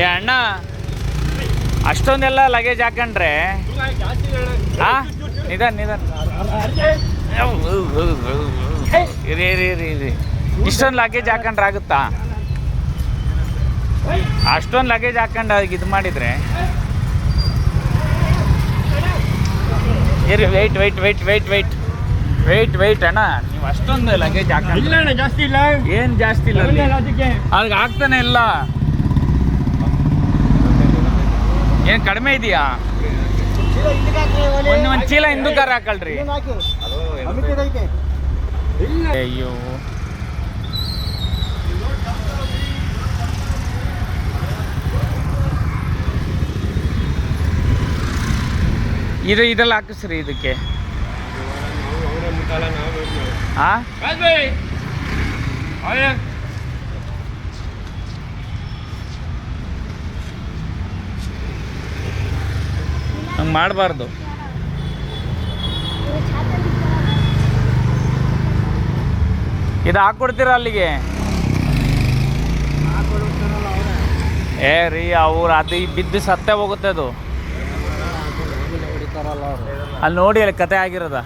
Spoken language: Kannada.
ಏ ಅಣ್ಣ ಅಷ್ಟೊಂದೆಲ್ಲ ಲಗೇಜ್ ಹಾಕೊಂಡ್ರೆ? ಹಾ ನಿಧಾನ ನಿಧಾನ. ಇರಿ ಇರಿ ಇರಿ ಇರಿ. ಇಷ್ಟೊಂದು ಲಗೇಜ್ ಹಾಕೊಂಡ್ರೆ ಆಗುತ್ತಾ? ಅಷ್ಟೊಂದು ಲಗೇಜ್ ಹಾಕೊಂಡು ಅದಕ್ಕೆ ಇದು ಮಾಡಿದ್ರೆ? ಇರಿ wait wait wait wait wait wait wait ಅಣ್ಣ ನೀವು ಅಷ್ಟೊಂದು ಲಗೇಜ್ ಹಾಕಿಲ್ಲ ಇಲ್ಲ ಅಣ್ಣ ಜಾಸ್ತಿ ಇಲ್ಲ. ಏನು ಜಾಸ್ತಿ. ಇಲ್ಲ ಅದಕ್ಕೆ. ಅದಕ್ಕೆ ಆಗ್ತಾನೆ ಇಲ್ಲ. ಏನು ಕಡಿಮೆ ಇದೆಯಾ? ಒಂದು ಒಂದು ಚೀಲ ಹಿಂದೂಕಾರ ಹಾಕಳ್ರಿ. ಹಾಕಲ್ರಿ ಅಯ್ಯೋ. ಇದು ಇದೆಲ್ಲ ಹಾಕಿಸ್ರಿ ಇದಕ್ಕೆ. ಹಾ ಹಾ ಹಂಗೆ ಮಾಡಬಾರ್ದು. ಇದು ಹಾಕ್ಕೊಡ್ತೀರ ಅಲ್ಲಿಗೆ? ಏ ರೀ ಅವ್ರು ಅದು ಬಿದ್ದು ಸತ್ತೇ ಹೋಗುತ್ತೆ ಅದು. ಅಲ್ಲಿ ನೋಡಿ ಅಲ್ಲಿ ಕತೆ ಆಗಿರೋದ.